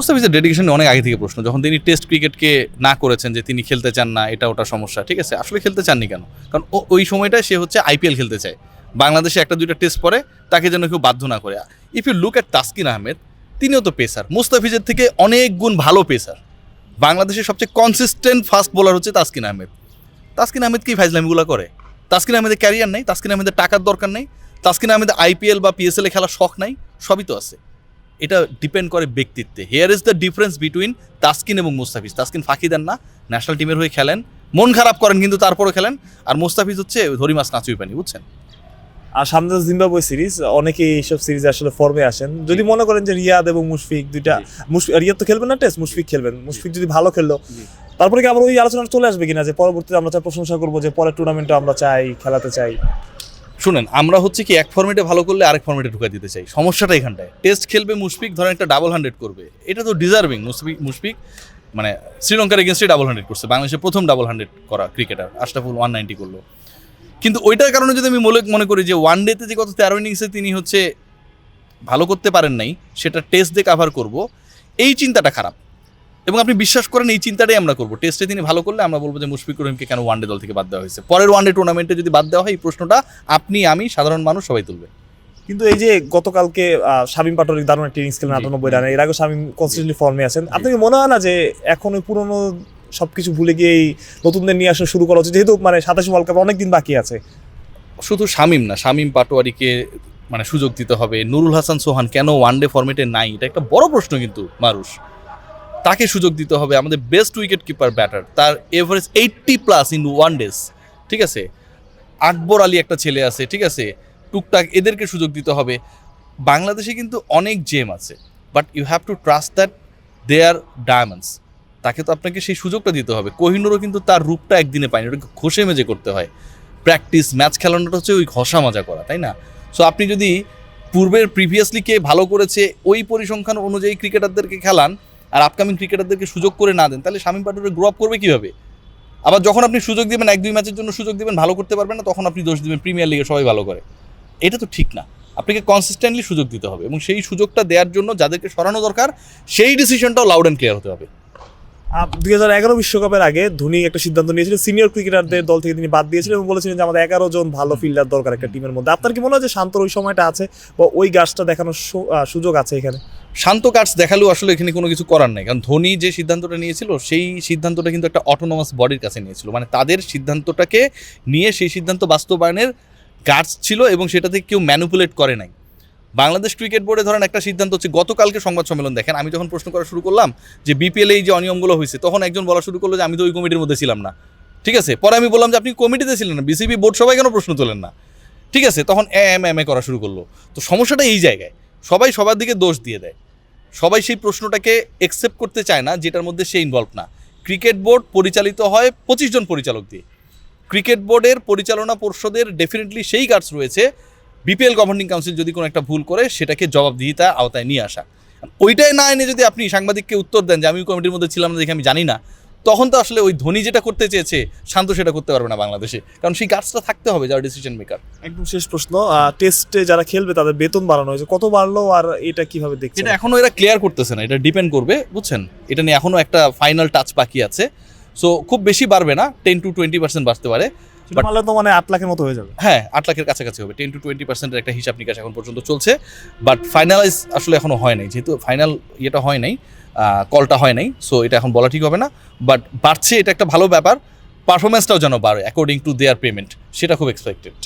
মুস্তাফিজের ডেডিকেশন অনেক আগে থেকে প্রশ্ন। যখন তিনি টেস্ট ক্রিকেটকে না করেছেন যে তিনি খেলতে চান না, এটা ওটা সমস্যা, ঠিক আছে? আসলে খেলতে চাননি কেন? কারণ ওই সময়টা সে হচ্ছে আইপিএল খেলতে চায়। বাংলাদেশে একটা, দুইটা টেস্ট পরে তাকে যেন কেউ বাধ্য না করে। If you look at Taskin Ahmed তিনিও তো পেসার মুস্তাফিজের থেকে অনেক গুণ ভালো পেসার বাংলাদেশের সবচেয়ে কনসিস্টেন্ট ফাস্ট বোলার হচ্ছে তাসকিন আহমেদ তাসকিন আহমেদ কি ফাইজলামিগুলো করে? তাসকিন আহমেদের ক্যারিয়ার নেই তাসকিন আহমেদের টাকার দরকার নেই তাসকিন আহমেদের আইপিএল বা পিএসএল খেলার শখ নাই, সবই তো আছে। এটা ডিপেন্ড করে ব্যক্তিত্বে। Here is the difference between Taskin এবং মুস্তাফিজ তাসকিন ফাঁকি দেন না ন্যাশনাল টিমের হয়ে খেলেন। মন খারাপ করেন কিন্তু তারপরও খেলেন। আর মুস্তাফিজ হচ্ছে ধরি মাছ নাচুই পানি বুঝছেন? আর সামনে জিম্বাবুয়ে সিরিজ অনেকেই এইসব সিরিজ আসলে ফর্মে আসেন। যদি মনে করেন যে রিয়াদ এবং মুশফিক দুইটা রিয়াদ তো খেলবেন না টেস্ট? মুশফিক খেলবেন। মুশফিক যদি ভালো খেললো। তারপরে কি আবার ওই আলোচনা চলে আসবে কিনা যে পরবর্তীতে আমরা চাই প্রশংসা করব যে পরের টুর্নামেন্টে আমরা চাই খেলাতে চাই? শুনেন, আমরা হচ্ছে কি এক ফর্মেটে ভালো করলে আরেক ফর্মেটে ঢুকা দিতে চাই। সমস্যাটা এখানটায়। টেস্ট খেলবে মুশফিক, ধরেন একটা ডাবল হান্ড্রেড করবে। এটা তো ডিজার্ভিং মুশফিক মুশফিক মানে শ্রীলঙ্কার এগেনস্টে ডাবল হান্ড্রেড করছে। বাংলাদেশের প্রথম ডাবল হান্ড্রেড করা ক্রিকেটার আশরাফুল ওয়ান নাইনটি করল। কিন্তু ওইটার কারণে যদি আমি মনে মনে করি যে ওয়ান ডেতে যে কত তেরো ইনিংসে তিনি হচ্ছে ভালো করতে পারেন নাই, সেটা টেস্ট দিয়ে কাভার করব, এই চিন্তাটা খারাপ। এবং আপনি বিশ্বাস করেন এই চিন্তাটাই আমরা করব। টেস্টে তিনি ভালো করলে আমরা বলব যে মুশফিকুর রহিমকে কেন ওয়ানডে দল থেকে বাদ দেওয়া হয়েছে। পরের ওয়ানডে টুর্নামেন্টে যদি বাদ দেওয়া হয় এই প্রশ্নটা আপনি আমি সাধারণ মানুষ সবাই তুলবে। কিন্তু এই যে গতকালকে শামীম পাটোয়ারি দারুণ একটা ইনিংস খেলেন। আটানব্বই রানে। এর আগে শামীম কনসিস্টেন্টলি ফর্মে আছেন। আপনার কি মনে হয় না যে এখন ওই পুরনো সবকিছু ভুলে গিয়ে এই নতুনদের নিয়ে আসা শুরু করা হচ্ছে যেহেতু মানে সাতাশি ওয়ার্ল্ড কাপ অনেকদিন বাকি আছে। শুধু শামিম না শামিম পাটোয়ারিকে মানে সুযোগ দিতে হবে। নুরুল হাসান সোহান কেন ওয়ানডে ফরম্যাটে নাই? এটা একটা বড় প্রশ্ন কিন্তু মানুষ তাকে সুযোগ দিতে হবে আমাদের বেস্ট উইকেট কিপার ব্যাটার তার average eighty plus in one days ঠিক আছে? আকবর আলী একটা ছেলে আছে, ঠিক আছে? টুকটাক এদেরকে সুযোগ দিতে হবে। বাংলাদেশে কিন্তু অনেক জেম আছে but you have to trust that they are diamonds তাকে তো আপনাকে সেই সুযোগটা দিতে হবে। কোহিনুরও কিন্তু তার রূপটা একদিনে পায়নি, ওটাকে ঘষে মেজে করতে হয়। প্র্যাকটিস ম্যাচ খেলানোটা হচ্ছে ওই ঘষা মজা করা, তাই না? সো আপনি যদি পূর্বের প্রিভিয়াসলি কে ভালো করেছে, ওই পরিসংখ্যান অনুযায়ী ক্রিকেটারদেরকে খেলান আর আপকামিং ক্রিকেটারদেরকে সুযোগ করে না দেন, তাহলে শামীম পাটোয়ারি গ্রো আপ করবে কীভাবে? আবার যখন আপনি সুযোগ দেবেন, এক দুই ম্যাচের জন্য সুযোগ দেবেন, ভালো করতে পারবেন না, তখন আপনি দোষ দেবেন প্রিমিয়ার লিগে সবাই ভালো করে। এটা তো ঠিক না। আপনাকে কনসিস্টেন্টলি সুযোগ দিতে হবে এবং সেই সুযোগটা দেওয়ার জন্য যাদেরকে সরানো দরকার, সেই ডিসিশনটাও লাউড অ্যান্ড ক্লিয়ার হতে হবে। দুই হাজার এগারো বিশ্বকাপের আগে ধোনি একটা সিদ্ধান্ত নিয়েছিলেন সিনিয়র ক্রিকেটারদের দল থেকে তিনি বাদ দিয়েছিলেন এবং বলেছিলেন যে আমাদের এগারো জন ভালো ফিল্ডার দরকার একটা টিমের মধ্যে। আপনার কি মনে হয় যে শান্তর ওই সময়টা আছে বা ওই গাছটা দেখানোর সুযোগ আছে এখানে? শান্ত কার্ডস দেখালেও আসলে এখানে কোনো কিছু করার নাই। কারণ ধোনি যে সিদ্ধান্তটা নিয়েছিল সেই সিদ্ধান্তটা কিন্তু একটা অটোনোমাস বডির কাছে নিয়েছিল। মানে তাদের সিদ্ধান্তটাকে নিয়ে সেই সিদ্ধান্ত বাস্তবায়নের গার্ডস ছিল এবং সেটাতে কেউ ম্যানুপুলেট করে নাই। বাংলাদেশ ক্রিকেট বোর্ডে ধরেন একটা সিদ্ধান্ত হচ্ছে, গতকালকে সংবাদ সম্মেলন দেখেন, আমি যখন প্রশ্ন করা শুরু করলাম যে বিপিএল এই যে অনিয়মগুলো হয়েছে, তখন একজন বলা শুরু করল যে আমি তো ওই কমিটির মধ্যে ছিলাম না। ঠিক আছে? পরে আমি বললাম যে আপনি কমিটিতে ছিলেন না বিসিবি বোর্ড সবাই কেন প্রশ্ন তোলেন না? ঠিক আছে? তখন এ, এম এম, এ করা শুরু করল। তো সমস্যাটা এই জায়গায়, সবাই সবার দিকে দোষ দিয়ে দেয়। সবাই সেই প্রশ্নটাকে একসেপ্ট করতে চায় না, যেটার মধ্যে সে ইনভলভ না। ক্রিকেট বোর্ড পরিচালিত হয় পঁচিশ জন পরিচালক দিয়ে। ক্রিকেট বোর্ডের পরিচালনা পর্ষদের ডেফিনেটলি সেই গার্ডস রয়েছে বিপিএল গভর্নিং কাউন্সিল যদি কোনো একটা ভুল করে সেটাকে জবাবদিহিতা আওতায় নিয়ে আসা। ওইটাই না এনে যদি আপনি সাংবাদিককে উত্তর দেন যে আমি ওই কমিটির মধ্যে ছিলাম না দেখে আমি জানি না তখন তো আসলে ওই ধোনি যেটা করতে চেয়েছে শান্ত সেটা করতে পারবে না বাংলাদেশে। কারণ সেই গার্ডসটা থাকতে হবে যারা ডিসিশন মেকার একদম শেষ প্রশ্ন। টেস্টে যারা খেলবে তাদের বেতন বাড়ানো হয়েছে। কত বাড়লো আর এটা কীভাবে দেখছেন? এটা এখনও এরা ক্লিয়ার করতেছে না। এটা ডিপেন্ড করবে বুঝছেন? এটা নিয়ে এখনও একটা ফাইনাল টাচ বাকি আছে। সো খুব বেশি বাড়বে না টেন টু টোয়েন্টি পার্সেন্ট বাড়তে পারে। পারলে তো মানে আট লাখের মতো হয়ে যাবে। হ্যাঁ আট লাখের কাছাকাছি হবে। টেন টু টোয়েন্টি পার্সেন্টের একটা হিসাব নিকাশ এখন পর্যন্ত চলছে। বাট ফাইনালাইজ আসলে এখনও হয় নাই। যেহেতু ফাইনাল ইয়েটা হয় নাই কলটা হয় নাই সো এটা এখন বলা ঠিক হবে না। বাট বাড়ছে এটা একটা ভালো ব্যাপার। পারফরমেন্সটাও যেন বাড়ে অ্যাকর্ডিং টু দেয়ার পেমেন্ট সেটা খুব এক্সপেক্টেড